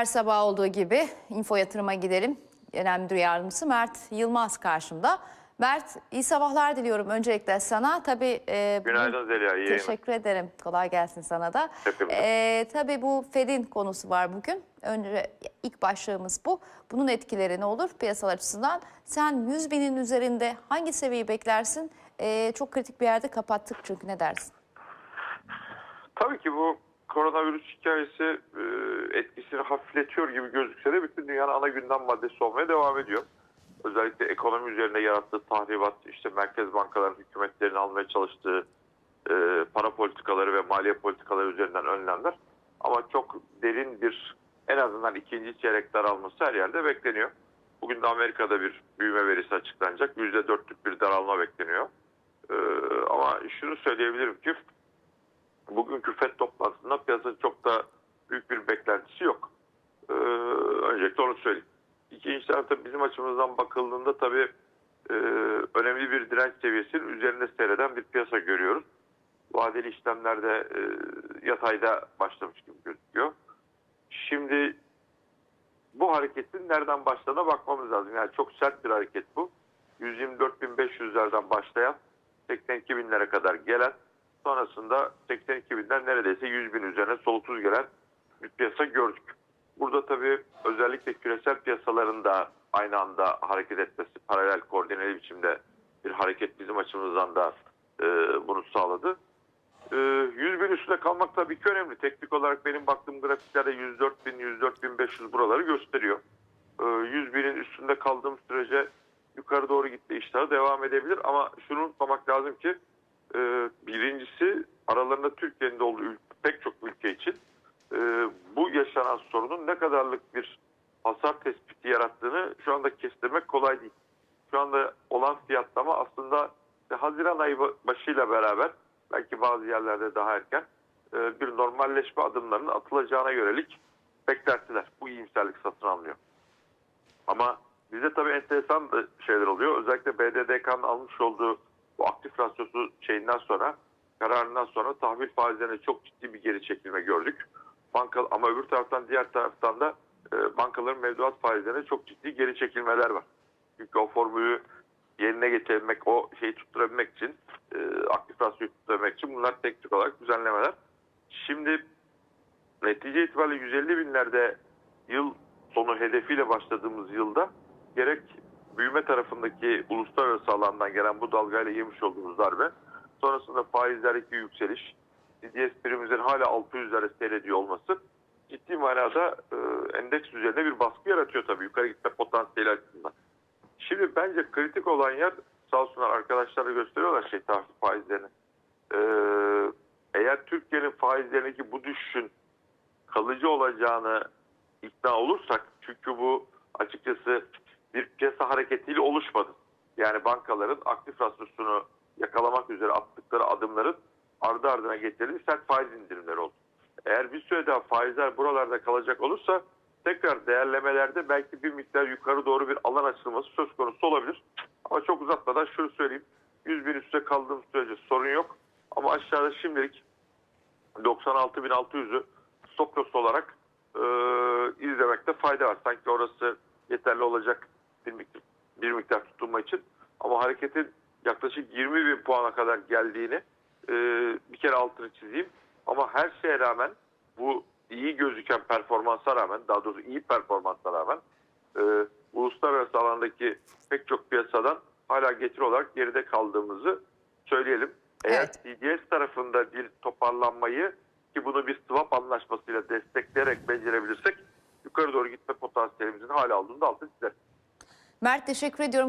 Her sabah olduğu gibi info yatırıma gidelim. Genel Müdür Yardımcısı Mert Yılmaz karşımda. Mert iyi sabahlar diliyorum öncelikle sana. Tabii e, Günaydın Zeliha, iyi yayınlar. Teşekkür ederim. Kolay gelsin sana da. E, tabii bu Fed'in konusu var bugün. Önce ilk başlığımız bu. Bunun etkileri ne olur piyasalar açısından? Sen 100 binin üzerinde hangi seviyeyi beklersin? E, çok kritik bir yerde kapattık çünkü ne dersin? Tabii ki bu koronavirüs hikayesi e, etkisini hafifletiyor gibi gözükse de bütün dünyanın ana gündem maddesi olmaya devam ediyor. Özellikle ekonomi üzerinde yarattığı tahribat, işte merkez bankaların hükümetlerin almaya çalıştığı e, para politikaları ve maliye politikaları üzerinden önlemler. Ama çok derin bir en azından ikinci çeyrek daralması her yerde bekleniyor. Bugün de Amerika'da bir büyüme verisi açıklanacak. %4'lük bir daralma bekleniyor. E, ama şunu söyleyebilirim ki bugünkü FED toplantısında piyasa çok da büyük bir beklentisi yok. Ee, öncelikle onu söyleyeyim. İkinci tarafta bizim açımızdan bakıldığında tabii e, önemli bir direnç seviyesinin üzerinde seyreden bir piyasa görüyoruz. Vadeli işlemlerde e, yatayda başlamış gibi gözüküyor. Şimdi bu hareketin nereden başladığına bakmamız lazım. Yani çok sert bir hareket bu. 124.500'lerden başlayan 82 binlere kadar gelen sonrasında 82 binden neredeyse 100 bin üzerine soluksuz gelen bir piyasa gördük. Burada tabii özellikle küresel piyasaların da aynı anda hareket etmesi, paralel koordineli biçimde bir hareket bizim açımızdan da e, bunu sağladı. E, 100 bin üstünde kalmak tabii ki önemli. Teknik olarak benim baktığım grafiklerde 104 bin, 104 bin 500 buraları gösteriyor. E, 100 binin üstünde kaldığım sürece yukarı doğru gitti iştahı devam edebilir ama şunu unutmamak lazım ki e, birincisi aralarında Türkiye'nin de olduğu pek çok ülke için e, bu yaşanan sorunun ne kadarlık bir hasar tespiti yarattığını şu anda kestirmek kolay değil. Şu anda olan fiyatlama aslında işte Haziran ayı ba- başıyla beraber belki bazı yerlerde daha erken e, bir normalleşme adımlarının atılacağına yönelik beklentiler. Bu iyimserlik satın alınıyor. Ama bizde tabii enteresan da şeyler oluyor. Özellikle BDDK'nın almış olduğu bu aktif rasyosu şeyinden sonra, kararından sonra tahvil faizlerine çok ciddi bir geri çekilme gördük. Banka, ama öbür taraftan diğer taraftan da e, bankaların mevduat faizlerine çok ciddi geri çekilmeler var. Çünkü o formülü yerine getirebilmek, o şeyi tutturabilmek için, e, aktif rasyoyu tutturabilmek için bunlar teknik olarak düzenlemeler. Şimdi netice itibariyle 150 binlerde yıl sonu hedefiyle başladığımız yılda gerek büyüme tarafındaki uluslararası alandan gelen bu dalgayla yemiş olduğumuz darbe, sonrasında faizlerdeki yükseliş, CDS primimizin hala 600'lere seyrediyor olması ciddi manada e, endeks üzerinde bir baskı yaratıyor tabii yukarı gitme potansiyeli açısından. Şimdi bence kritik olan yer sağ olsunlar arkadaşlar da gösteriyorlar şey tahvil faizlerini. Ee, eğer Türkiye'nin faizlerindeki bu düşüşün kalıcı olacağını ikna olursak çünkü bu açıkçası bir piyasa hareketiyle oluşmadı. Yani bankaların aktif rasyosunu yakalamak üzere attıkları adımların ardı ardına getirildiği sert faiz indirimleri oldu. Eğer bir süre daha faizler buralarda kalacak olursa tekrar değerlemelerde belki bir miktar yukarı doğru bir alan açılması söz konusu olabilir. Ama çok uzatmadan şunu söyleyeyim. 100 bin üstüne kaldığım sürece sorun yok. Ama aşağıda şimdilik 96.600'ü stop loss olarak e, izlemekte fayda var. Sanki orası yeterli olacak bir miktar, bir miktar tutulma için. Ama hareketin yaklaşık 20 bin puana kadar geldiğini e, bir kere altını çizeyim. Ama her şeye rağmen bu iyi gözüken performansa rağmen daha doğrusu iyi performansa rağmen e, uluslararası alandaki pek çok piyasadan hala getiri olarak geride kaldığımızı söyleyelim. Eğer CDS tarafında bir toparlanmayı ki bunu bir swap anlaşmasıyla destekleyerek becerebilirsek yukarı doğru gitme potansiyelimizin hala olduğunu da altını çizelim. Mert teşekkür ediyorum.